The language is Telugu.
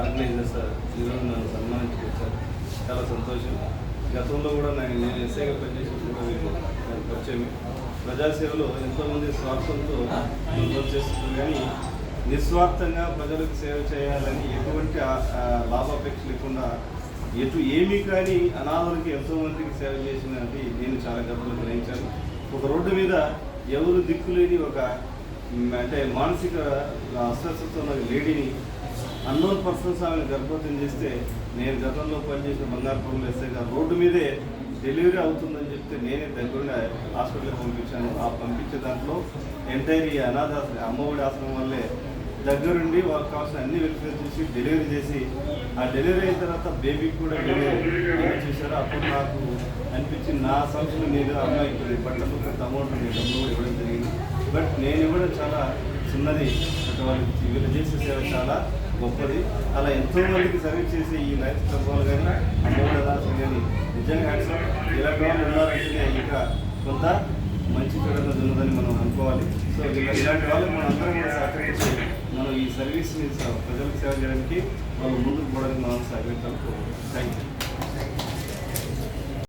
ఆర్గనైజర్స్ ఈరోజు నన్ను సన్మానించారు సార్. చాలా సంతోషం. గతంలో కూడా నేను నేను ఎస్ఐగా పనిచేసినప్పుడు కూడా నాకు పరిచయం. ప్రజాసేవలో ఎంతోమంది స్వార్థంతో వర్క్ చేస్తున్నారు. కానీ నిస్వార్థంగా ప్రజలకు సేవ చేయాలని ఎటువంటి లాభాపేక్ష లేకుండా ఎటు ఏమీ కానీ అనాథులకి ఎంతో మందికి సేవ చేసినది నేను చాలా గతంలో గ్రహించాను. ఒక రోడ్డు మీద ఎవరు దిక్కులేని ఒక అంటే మానసిక అస్వస్థత ఉన్న లేడీని అన్నోన్ పర్సన్స్ ఆమె గర్భవతం చేస్తే నేను గతంలో పనిచేసిన బంగారుపురంలో ఎస్ఐ గారు రోడ్డు మీదే డెలివరీ అవుతుందని చెప్తే నేనే దగ్గరగా హాస్పిటల్కి పంపించాను. ఆ పంపించే దాంట్లో ఎంటైర్ ఈ అనాథాశ్రమం అమ్మఒడి ఆశ్రమం వల్లే దగ్గరుండి వాళ్ళకి కావాల్సిన అన్ని వెరిఫై చేసి డెలివరీ చేసి ఆ డెలివరీ అయిన తర్వాత బేబీకి కూడా డెలివరీ చేశారు? అప్పుడు నాకు అనిపించింది నా సంస్థలు నేను అమ్మాయికి బట్టలు కొంత అమౌంట్ నేను డబ్బులు కూడా ఇవ్వడం జరిగింది. బట్ నేను ఇవ్వడం చాలా చిన్నది. అటువంటి వాళ్ళకి వీళ్ళు చేసే సేవ చాలా గొప్పది. అలా ఎంతో మందికి సర్వీస్ చేసే ఈ లైఫ్ క్లబ్లు కానీ అమ్మవారి దాసం కానీ నిజంగా ఇలాంటి వాళ్ళు ఉన్నారంటే ఇంకా కొంత మంచి చెడుగా ఉన్నదని మనం అనుకోవాలి. సో ఇలా ఇలాంటి వాళ్ళు మనం అందరం కూడా సహకరించి మనం ఈ సర్వీస్ని ప్రజలకు సేవ చేయడానికి వాళ్ళు